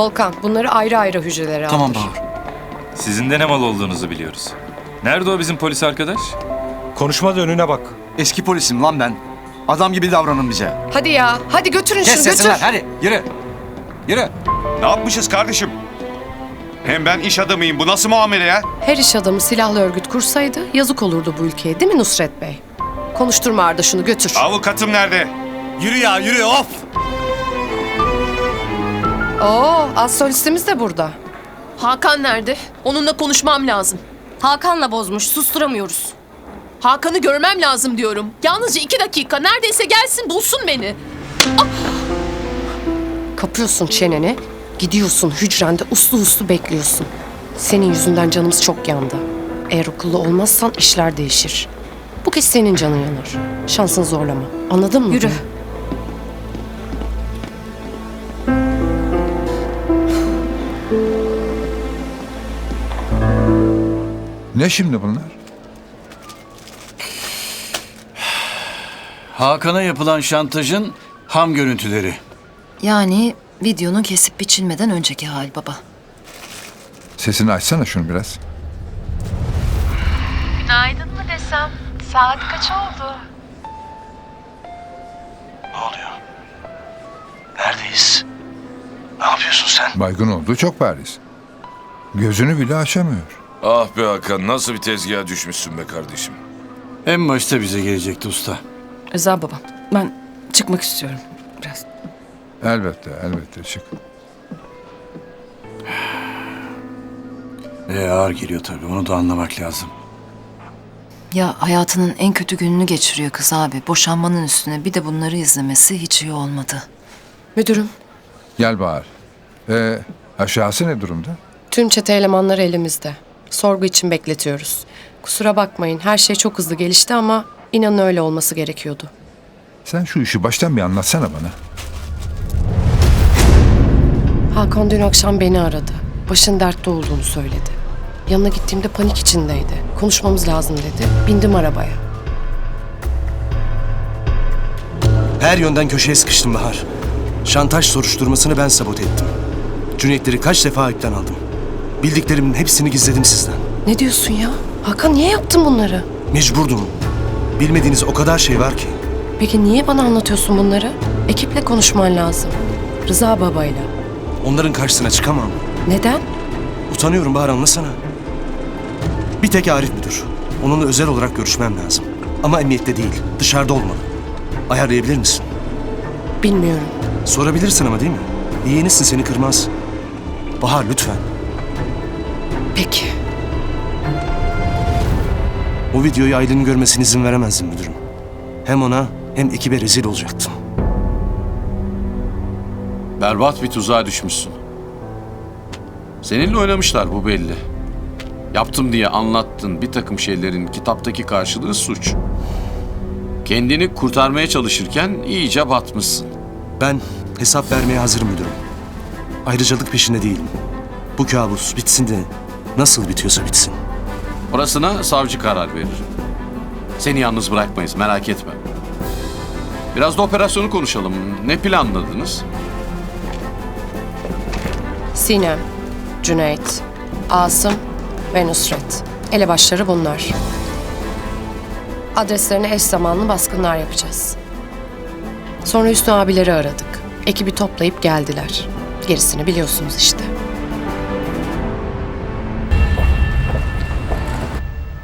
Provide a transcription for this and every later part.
Volkan bunları ayrı ayrı hücrelere aldır. Tamam Bahar. Sizin de ne mal olduğunuzu biliyoruz. Nerede o bizim polis arkadaş? Konuşma da önüne bak. Eski polisim lan ben. Adam gibi davranın bize. Hadi ya hadi götürün Kes şunu götür. sesini lan hadi yürü. Yürü. Ne yapmışız kardeşim? Hem ben iş adamıyım. Bu nasıl muamele ya? Her iş adamı silahlı örgüt kursaydı yazık olurdu bu ülkeye değil mi Nusret Bey? Konuşturma Arda şunu götür. Avukatım nerede? Yürü ya yürü of. Oo az solistimiz de burada. Hakan nerede? Onunla konuşmam lazım. Hakan'la bozmuş, susturamıyoruz. Hakan'ı görmem lazım diyorum. Yalnızca iki dakika. Neredeyse gelsin bulsun beni. Kapıyorsun çeneni, gidiyorsun hücrende uslu uslu bekliyorsun. Senin yüzünden canımız çok yandı. Eğer okullu olmazsan işler değişir. Bu kez senin canın yanar. Şansını zorlama. Anladın mı? Yürü. Ne şimdi bunlar? Hakan'a yapılan şantajın ham görüntüleri. Yani videonun kesip biçilmeden önceki hal baba. Sesini açsana şunu biraz. Günaydın mı desem? Saat kaç oldu? Ne oluyor? Neredeyiz? Ne yapıyorsun sen? Baygın olduğu çok bariz. Gözünü bile açamıyor. Ah be Hakan nasıl bir tezgaha düşmüşsün be kardeşim. En başta bize gelecekti usta. Rıza baba, ben çıkmak istiyorum biraz. Elbette, elbette çık. E ağır geliyor tabii onu da anlamak lazım. Ya hayatının en kötü gününü geçiriyor kız abi. Boşanmanın üstüne bir de bunları izlemesi hiç iyi olmadı. Müdürüm, Gel Bahar. Ee, aşağısı ne durumda? tüm çete elemanları elimizde. Sorgu için bekletiyoruz. Kusura bakmayın her şey çok hızlı gelişti ama inanın öyle olması gerekiyordu. Sen şu işi baştan bir anlatsana bana. Hakan dün akşam beni aradı. Başın dertte olduğunu söyledi. Yanına gittiğimde panik içindeydi. Konuşmamız lazım dedi. Bindim arabaya. Her yönden köşeye sıkıştım Bahar. Şantaj soruşturmasını ben sabote ettim. Cüneytleri kaç defa ipten aldım. Bildiklerimin hepsini gizledim sizden. Ne diyorsun ya? Hakan niye yaptın bunları? Mecburdum. Bilmediğiniz o kadar şey var ki. Peki niye bana anlatıyorsun bunları? Ekiple konuşman lazım. Rıza babayla. Onların karşısına çıkamam. Neden? Utanıyorum Bahar anlasana. Bir tek Arif müdür. Onunla özel olarak görüşmem lazım. Ama emniyette değil, dışarıda olmalı. Ayarlayabilir misin? Bilmiyorum. Sorabilirsin ama değil mi? Yeğenisin seni kırmaz. Bahar lütfen. Peki. O videoyu Aylin'in görmesine izin veremezdim müdürüm. Hem ona hem ekibe rezil olacaktım. Berbat bir tuzağa düşmüşsün. Seninle oynamışlar bu belli. Yaptım diye anlattın bir takım şeylerin kitaptaki karşılığı suç. Kendini kurtarmaya çalışırken iyice batmışsın. Ben hesap vermeye hazırım müdürüm. Ayrıcalık peşinde değilim. Bu kabus bitsin de nasıl bitiyorsa bitsin. Orasına savcı karar verir. Seni yalnız bırakmayız merak etme. Biraz da operasyonu konuşalım. Ne planladınız? Sinem, Cüneyt, Asım ve Nusret. Elebaşları bunlar. Adreslerine eş zamanlı baskınlar yapacağız. Sonra Hüsnü abileri aradık. Ekibi toplayıp geldiler. Gerisini biliyorsunuz işte.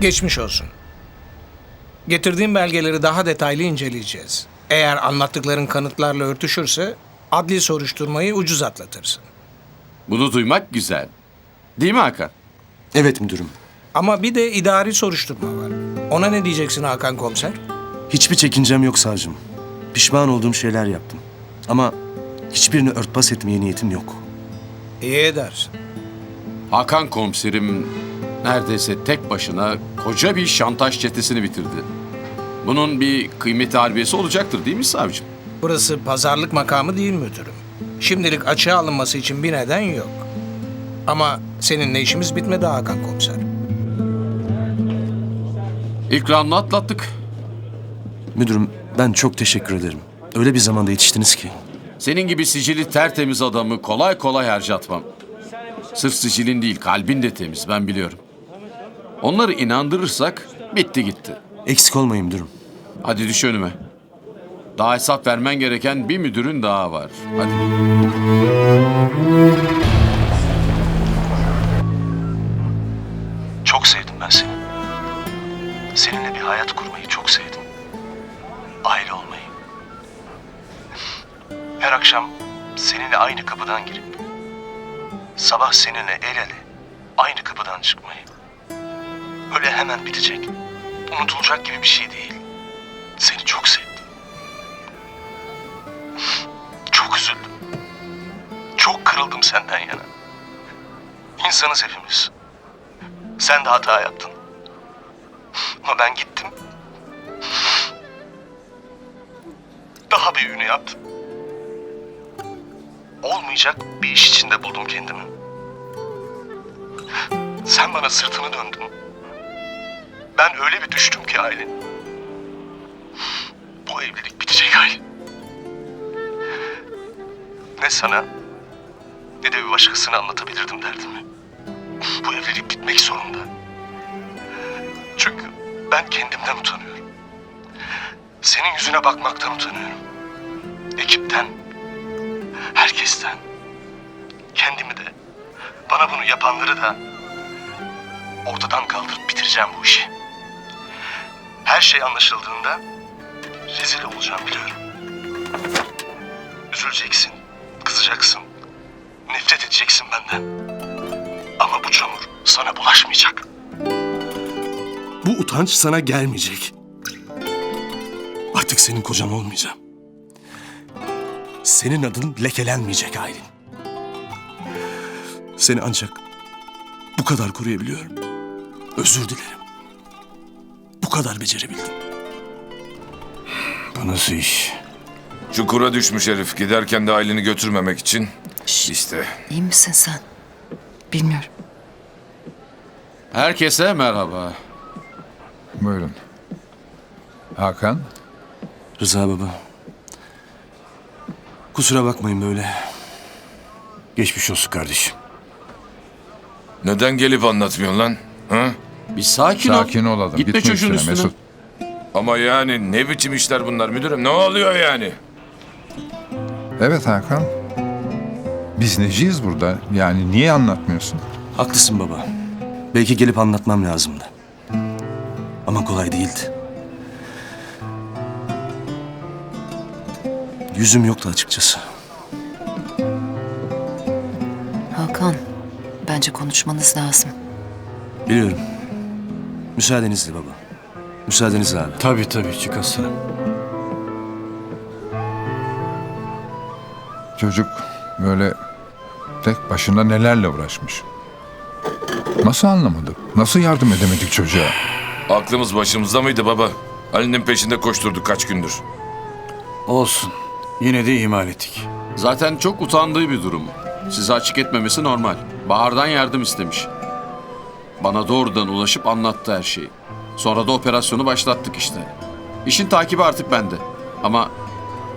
Geçmiş olsun. Getirdiğim belgeleri daha detaylı inceleyeceğiz. Eğer anlattıkların kanıtlarla örtüşürse adli soruşturmayı ucuz atlatırsın. Bunu duymak güzel. Değil mi Hakan? Evet müdürüm. Ama bir de idari soruşturma var. Ona ne diyeceksin Hakan komiser? Hiçbir çekincem yok savcım. Pişman olduğum şeyler yaptım. Ama hiçbirini örtbas etmeye niyetim yok. İyi edersin. Hakan komiserim neredeyse tek başına koca bir şantaj çetesini bitirdi. Bunun bir kıymeti harbiyesi olacaktır değil mi savcım? Burası pazarlık makamı değil müdürüm. Şimdilik açığa alınması için bir neden yok. Ama seninle işimiz bitmedi Hakan komiser. Round'u atlattık. Müdürüm ben çok teşekkür ederim. Öyle bir zamanda yetiştiniz ki. Senin gibi sicili tertemiz adamı kolay kolay harcatmam. Sırf sicilin değil kalbin de temiz ben biliyorum. Onları inandırırsak bitti gitti. Eksik olmayın müdürüm. Hadi düş önüme. Daha hesap vermen gereken bir müdürün daha var. Hadi. Her akşam seninle aynı kapıdan girip sabah seninle el ele aynı kapıdan çıkmayı. Öyle hemen bitecek, unutulacak gibi bir şey değil. Seni çok sevdim. Çok üzüldüm. Çok kırıldım senden yana. İnsanız hepimiz. Sen de hata yaptın. Ama ben gittim. Daha büyüğünü yaptım. Olmayacak bir iş içinde buldum kendimi. Sen bana sırtını döndün. Ben öyle bir düştüm ki Aylin. Bu evlilik bitecek Aylin. Ne sana ne de bir başkasına anlatabilirdim derdimi. Bu evlilik bitmek zorunda. Çünkü ben kendimden utanıyorum. Senin yüzüne bakmaktan utanıyorum. Ekipten, herkesten, kendimi de, bana bunu yapanları da ortadan kaldırıp bitireceğim bu işi. Her şey anlaşıldığında rezil olacağım biliyorum. Üzüleceksin, kızacaksın, nefret edeceksin benden. Ama bu çamur sana bulaşmayacak. Bu utanç sana gelmeyecek. Artık senin kocan olmayacağım. Senin adın lekelenmeyecek Aylin. Seni ancak bu kadar koruyabiliyorum. Özür dilerim. Bu kadar becerebildim. Bu nasıl iş? Çukura düşmüş herif. Giderken de aileni götürmemek için. işte. İyi misin sen? Bilmiyorum. Herkese merhaba. Buyurun. Hakan, Rıza baba. Kusura bakmayın böyle. Geçmiş olsun kardeşim. Neden gelip anlatmıyorsun lan? Ha? Bir sakin, sakin ol. adam. Gitme Gitme çocuğun üstüne, üstüne. Mesut. Ama yani ne biçim işler bunlar müdürüm? Ne oluyor yani? Evet Hakan. Biz neciyiz burada? Yani niye anlatmıyorsun? Haklısın baba. Belki gelip anlatmam lazımdı. Ama kolay değildi. Yüzüm yoktu açıkçası. Hakan, bence konuşmanız lazım. Biliyorum. Müsaadenizle baba. Müsaadenizle abi. Tabii tabii çık aslanım. Çocuk böyle tek başına nelerle uğraşmış. Nasıl anlamadık? Nasıl yardım edemedik çocuğa? Aklımız başımızda mıydı baba? Ali'nin peşinde koşturduk kaç gündür. Olsun. Yine de ihmal ettik. Zaten çok utandığı bir durum. Size açık etmemesi normal. Bahar'dan yardım istemiş. Bana doğrudan ulaşıp anlattı her şeyi. Sonra da operasyonu başlattık işte. İşin takibi artık bende. Ama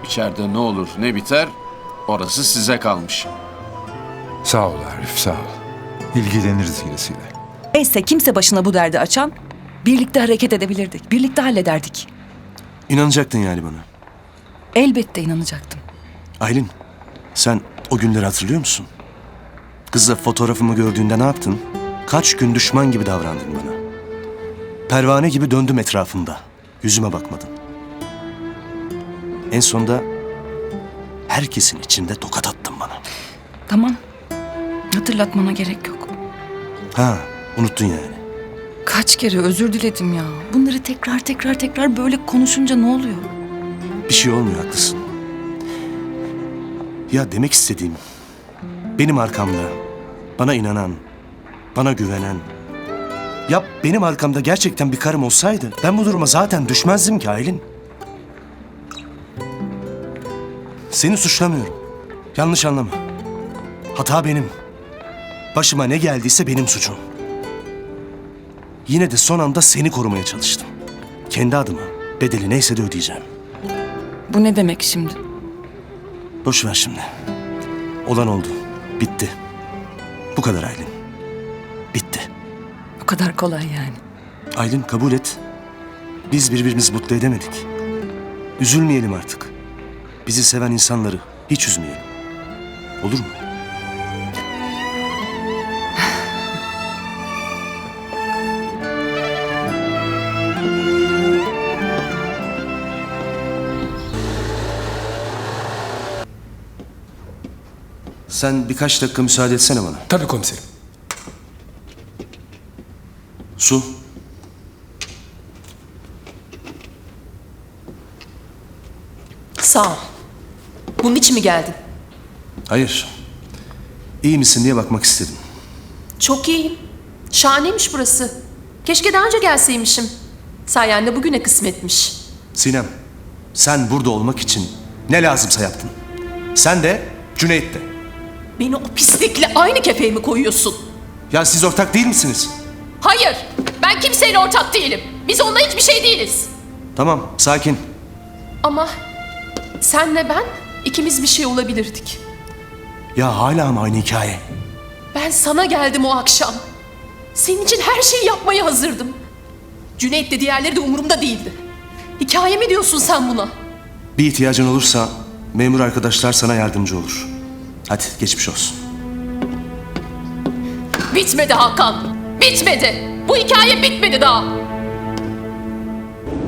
içeride ne olur ne biter orası size kalmış. Sağ ol Arif, sağ ol. İlgileniriz gerisiyle. Neyse kimse başına bu derdi açan birlikte hareket edebilirdik. Birlikte hallederdik. İnanacaktın yani bana. Elbette inanacaktım. Aylin, sen o günleri hatırlıyor musun? Kızla fotoğrafımı gördüğünde ne yaptın? Kaç gün düşman gibi davrandın bana. Pervane gibi döndüm etrafında. Yüzüme bakmadın. En sonunda herkesin içinde tokat attın bana. Tamam. Hatırlatmana gerek yok. Ha, unuttun yani. Kaç kere özür diledim ya. Bunları tekrar tekrar tekrar böyle konuşunca ne oluyor? Bir şey olmuyor haklısın. Ya demek istediğim benim arkamda bana inanan, bana güvenen ya benim arkamda gerçekten bir karım olsaydı ben bu duruma zaten düşmezdim ki Aylin. Seni suçlamıyorum. Yanlış anlama. Hata benim. Başıma ne geldiyse benim suçum. Yine de son anda seni korumaya çalıştım. Kendi adıma bedeli neyse de ödeyeceğim. Bu ne demek şimdi? Boş ver şimdi. Olan oldu. Bitti. Bu kadar Aylin. Bitti. O kadar kolay yani. Aylin kabul et. Biz birbirimizi mutlu edemedik. Üzülmeyelim artık. Bizi seven insanları hiç üzmeyelim. Olur mu? Sen birkaç dakika müsaade etsene bana. Tabii komiserim. Su. Sağ ol. Bunun için mi geldin? Hayır. İyi misin diye bakmak istedim. Çok iyiyim. Şahaneymiş burası. Keşke daha önce gelseymişim. Sayende bugüne kısmetmiş. Sinem, sen burada olmak için ne lazımsa yaptın. Sen de, Cüneyt de. Beni o pislikle aynı kefeye mi koyuyorsun? Ya siz ortak değil misiniz? Hayır. Ben kimseyle ortak değilim. Biz onunla hiçbir şey değiliz. Tamam, sakin. Ama senle ben ikimiz bir şey olabilirdik. Ya hala mı aynı hikaye? Ben sana geldim o akşam. Senin için her şeyi yapmaya hazırdım. Cüneyt de diğerleri de umurumda değildi. Hikaye mi diyorsun sen buna? Bir ihtiyacın olursa memur arkadaşlar sana yardımcı olur. Hadi geçmiş olsun. Bitmedi Hakan. Bitmedi. Bu hikaye bitmedi daha.